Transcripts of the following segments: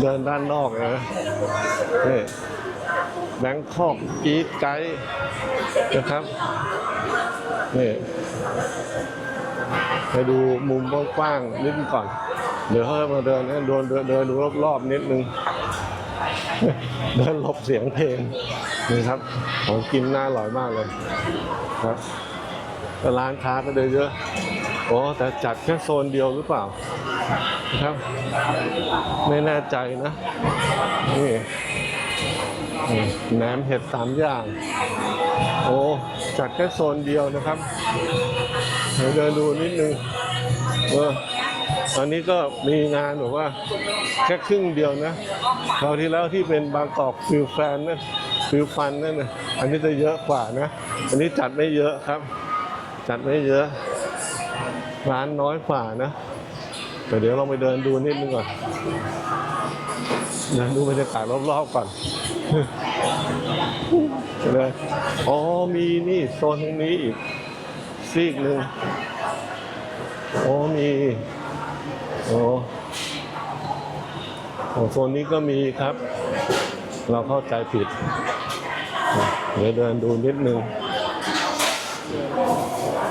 เดินด้านนอกนะนี่แบงคอกอีทไกด์นะครับนี่ไปดูมุมกว้างๆนิดก่อน เดี๋ยวเขาจะมาเดินเดินเดินเดินดูรอบๆนิดนึงเดินหลบเสียงเพลงนี่ครับ ของกินน่าอร่อยมากเลยครับแต่ร้านค้าก็เดินเยอะโอ้แต่จัดแค่โซนเดียวหรือเปล่า นะครับ ไม่แน่ใจนะ นี่แหนมเห็ดสามอย่าง โอ้จัดแค่โซนเดียวนะครับ เดี๋ยวเดินดูนิดนึงเออตอนนี้ก็มีงานแบบว่าแค่ครึ่งเดียวนะคราวที่แล้วที่เป็นบางกอกฟิลแฟนนั่นฟิลฟันนั่นนะอันนี้จะเยอะกว่านะ อันนี้จัดไม่เยอะครับ จัดไม่เยอะ ร้านน้อยกว่านะ แต่เดี๋ยวเราไปเดินดูนิดนึงก่อนเดินดูบรรยากาศรอบๆก่อนเลยอ๋อมีนี่โซนตรงนี้อีกซีกหนึ่งโอ้มีโอ้โอ้โซนนี้ก็มีครับ เราเข้าใจผิด เดี๋ยวเดินดูนิดนึง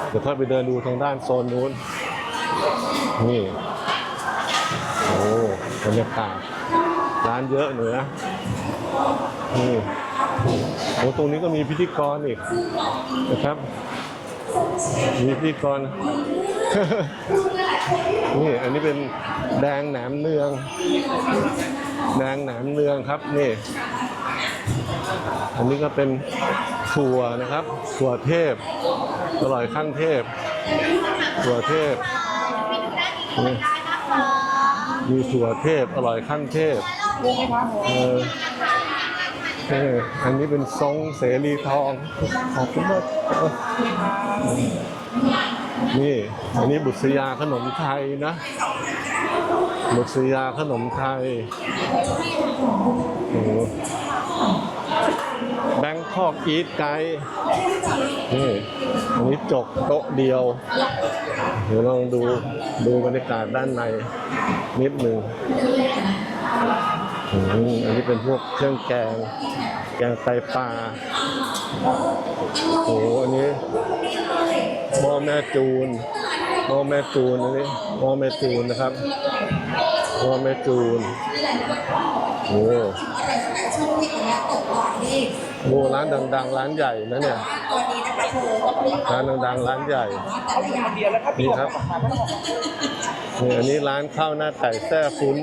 เดี๋ยวค่อยไปเดินดูทางด้านโซนนู้นนี่ โอ้บรรยากาศร้านเยอะเหนือนี่โอ้ตรงนี้ก็มีพิธีกรอีกนะครับ มีพิธีกร นี่อันนี้เป็นแดงแหนมเนือง แดงแหนมเนืองครับนี่ อันนี้ก็เป็นถั่วนะครับถั่วเทพอร่อยขั้นเทพถั่วเทพนี่ มีถั่วเทพอร่อยขั้นเทพเออเอออันนี้เป็นทรงเสรีทองขอบคุณมากนี่อันนี้บุษยาขนมไทยนะ บุษยาขนมไทยโอ้ แบงคอกอีทไกด์นี่อันนี้จกโต๊ะเดียว เดี๋ยวลองดูดูบรรยากาศด้านในนิดหนึ่งอันนี้เป็นพวกเครื่องแกง แกงไตปลาโอ้โหอันนี้หม้อแม่จูนหม้อแม่จูนอันนี้หม้อแม่จูนนะครับหม้อแม่จูน โอ้โหโอ้ร้านดัง ๆ ร้านใหญ่นะเนี่ยร้านดังๆร้านใหญ่นี่ครับนี่อันนี้ร้านข้าวหน้าไก่แซ่ฟุ้น